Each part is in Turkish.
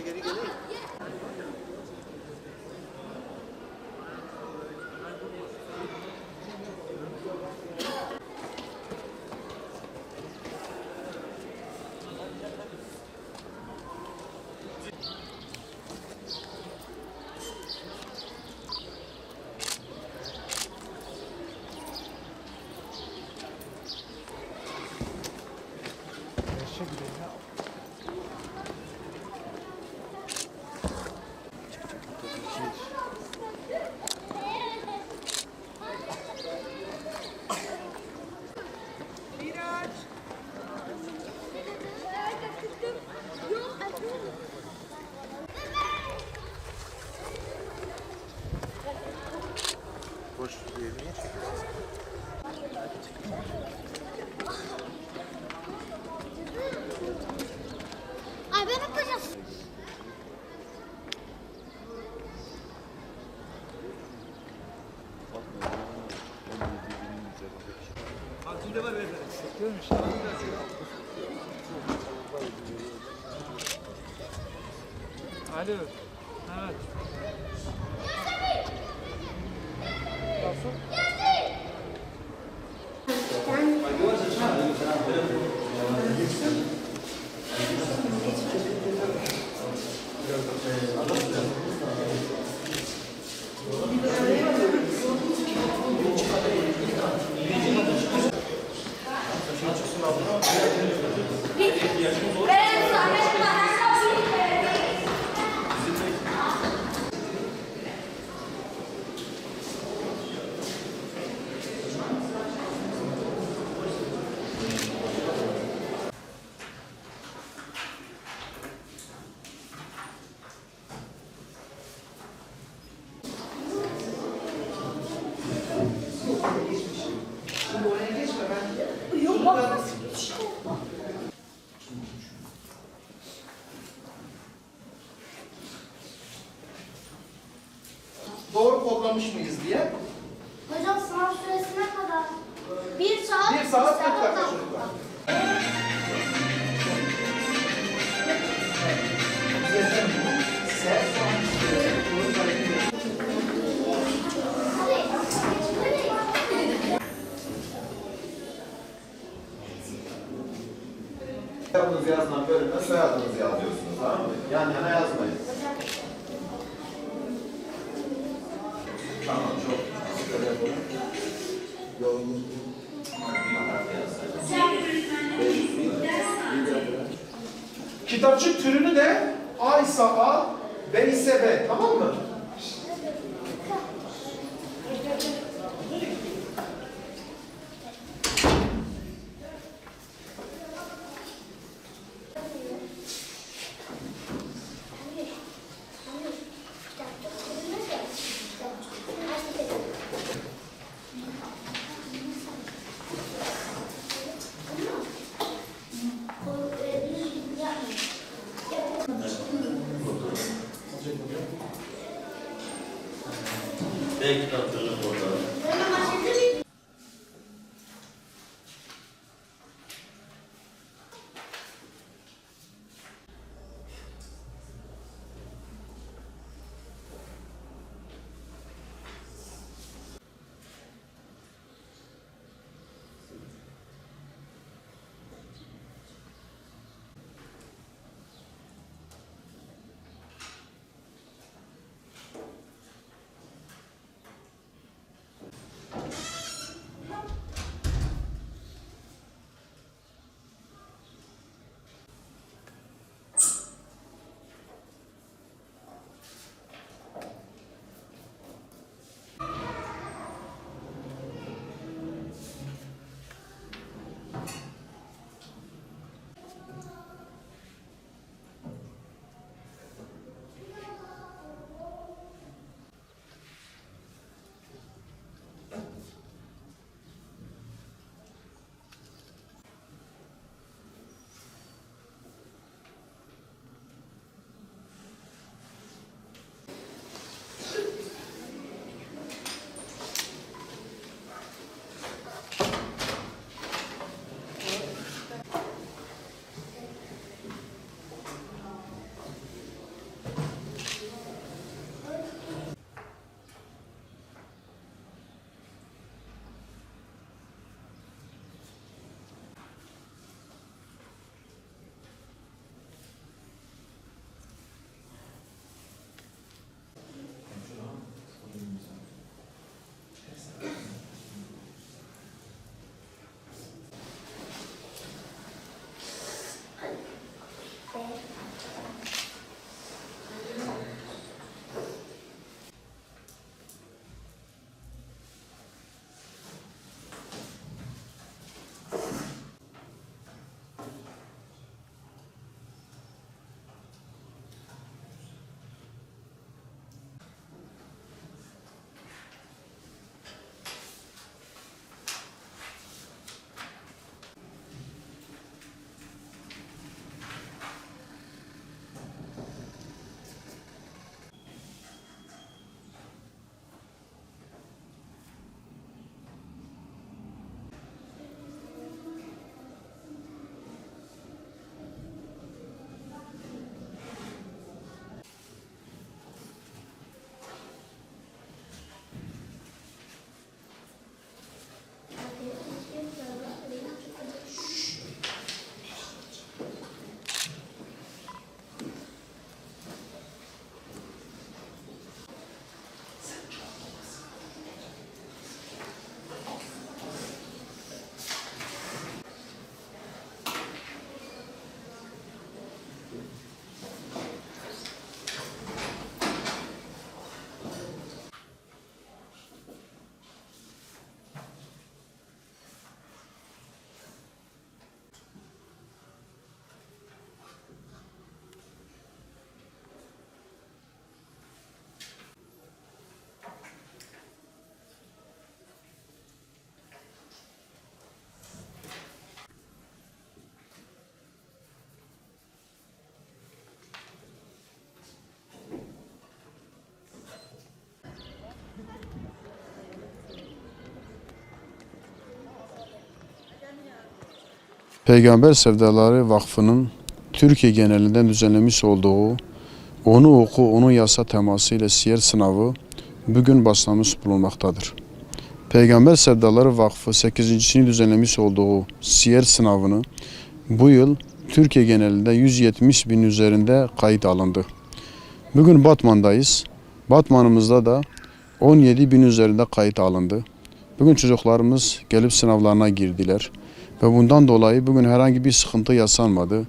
geri gelir mi? Alo. Doğru kodlamış mıyız diye. Soyadınızı yazıyorsunuz tamam mı? Yan yana yazmayın. Tamam çok. Yolunuz. Kitapçık türünü de A ise A, B ise B. Tamam mı? B kitaplarını Peygamber Sevdaları Vakfı'nın Türkiye genelinden düzenlemiş olduğu Onu Oku, Onu Yasa teması ile siyer sınavı bugün başlamış bulunmaktadır. Peygamber Sevdaları Vakfı 8.sini düzenlemiş olduğu siyer sınavını bu yıl Türkiye genelinde 170 bin üzerinde kayıt alındı. Bugün Batman'dayız. Batman'ımızda da 17 bin üzerinde kayıt alındı. Bugün çocuklarımız gelip sınavlarına girdiler. Ve bundan dolayı bugün herhangi bir sıkıntı yaşanmadı.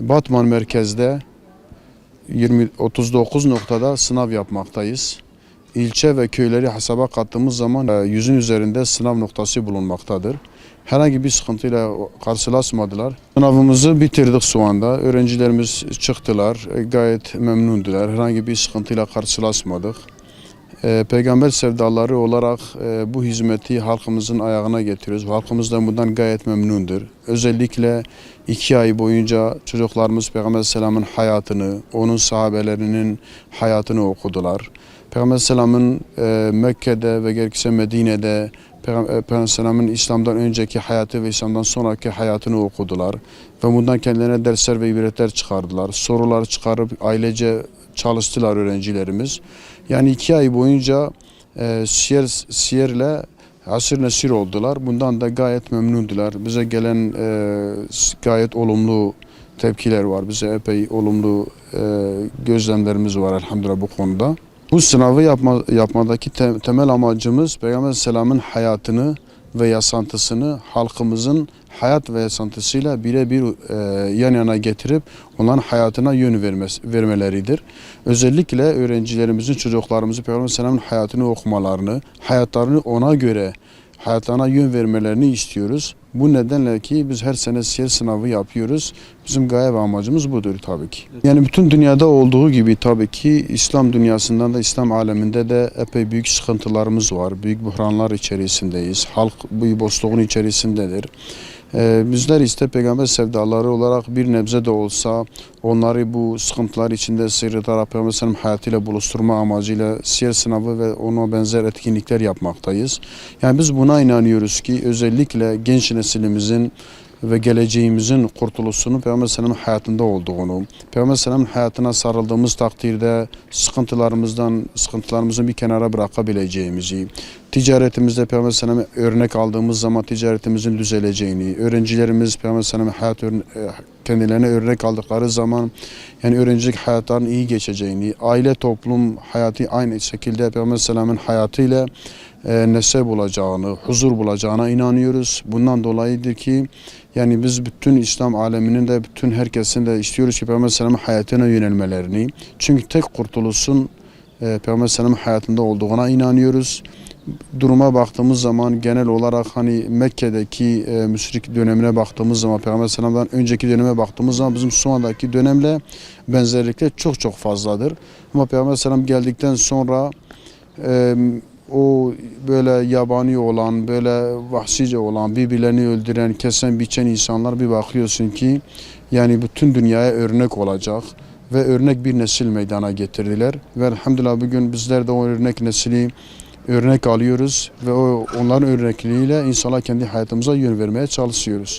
Batman merkezde 20 39 noktada sınav yapmaktayız. İlçe ve köyleri hesaba kattığımız zaman e, yüzün üzerinde sınav noktası bulunmaktadır. Herhangi bir sıkıntıyla karşılaşmadılar. Sınavımızı bitirdik şu anda. Öğrencilerimiz çıktılar. E, Gayet memnundular. Herhangi bir sıkıntıyla karşılaşmadık. E, Peygamber sevdaları olarak e, bu hizmeti halkımızın ayağına getiriyoruz. Halkımız da bundan gayet memnundur. Özellikle iki ay boyunca çocuklarımız Peygamber Selam'ın hayatını, onun sahabelerinin hayatını okudular. Peygamber Selam'ın e, Mekke'de ve gerekirse Medine'de Peygamber Peygamber Selam'ın İslam'dan önceki hayatı ve İslam'dan sonraki hayatını okudular. Ve bundan kendilerine dersler ve ibretler çıkardılar. Sorular çıkarıp ailece çalıştılar öğrencilerimiz. Yani iki ay boyunca e, siyer, siyerle asır nesir oldular. Bundan da gayet memnundular. Bize gelen e, gayet olumlu tepkiler var. Bize epey olumlu e, gözlemlerimiz var elhamdülillah bu konuda. Bu sınavı yapma, yapmadaki te- temel amacımız Peygamber Selam'ın hayatını ve yaşantısını halkımızın hayat ve yaşantısıyla birebir e, yan yana getirip onların hayatına yön vermesi, vermeleridir. Özellikle öğrencilerimizin, çocuklarımızın Peygamber Selam'ın hayatını okumalarını, hayatlarını ona göre hayatlarına yön vermelerini istiyoruz. Bu nedenle ki biz her sene siyer sınavı yapıyoruz. Bizim gaye ve amacımız budur tabii ki. Yani bütün dünyada olduğu gibi tabii ki İslam dünyasından da İslam aleminde de epey büyük sıkıntılarımız var. Büyük buhranlar içerisindeyiz. Halk bu boşluğun içerisindedir. Ee, bizler ise peygamber sevdaları olarak bir nebze de olsa onları bu sıkıntılar içinde sıyrılarak Peygamber Efendimiz hayatıyla buluşturma amacıyla siyer sınavı ve ona benzer etkinlikler yapmaktayız. Yani biz buna inanıyoruz ki özellikle genç nesilimizin ve geleceğimizin kurtuluşunun Peygamber Aleyhisselam'ın hayatında olduğunu, Peygamber Aleyhisselam'ın hayatına sarıldığımız takdirde sıkıntılarımızdan, sıkıntılarımızı bir kenara bırakabileceğimizi, ticaretimizde Peygamber Aleyhisselam'ı örnek aldığımız zaman ticaretimizin düzeleceğini, öğrencilerimiz Peygamber Aleyhisselam'ın hayat e, kendilerine örnek aldıkları zaman yani öğrencilik hayatlarının iyi geçeceğini, aile toplum hayatı aynı şekilde Peygamber Aleyhisselam'ın hayatıyla e, nesep olacağını, huzur bulacağına inanıyoruz. Bundan dolayıdır ki yani biz bütün İslam aleminin de bütün herkesin de istiyoruz ki Peygamber Aleyhisselam'ın hayatına yönelmelerini. Çünkü tek kurtuluşun e, Peygamber Aleyhisselam'ın hayatında olduğuna inanıyoruz. Duruma baktığımız zaman genel olarak hani Mekke'deki e, müşrik dönemine baktığımız zaman Peygamber Aleyhisselam'dan önceki döneme baktığımız zaman bizim şu andaki dönemle benzerlikler çok çok fazladır. Ama Peygamber Aleyhisselam geldikten sonra e, o böyle yabani olan, böyle vahşice olan, birbirlerini öldüren, kesen, biçen insanlar bir bakıyorsun ki yani bütün dünyaya örnek olacak ve örnek bir nesil meydana getirdiler. Ve elhamdülillah bugün bizler de o örnek nesili örnek alıyoruz ve o onların örnekliğiyle inşallah kendi hayatımıza yön vermeye çalışıyoruz.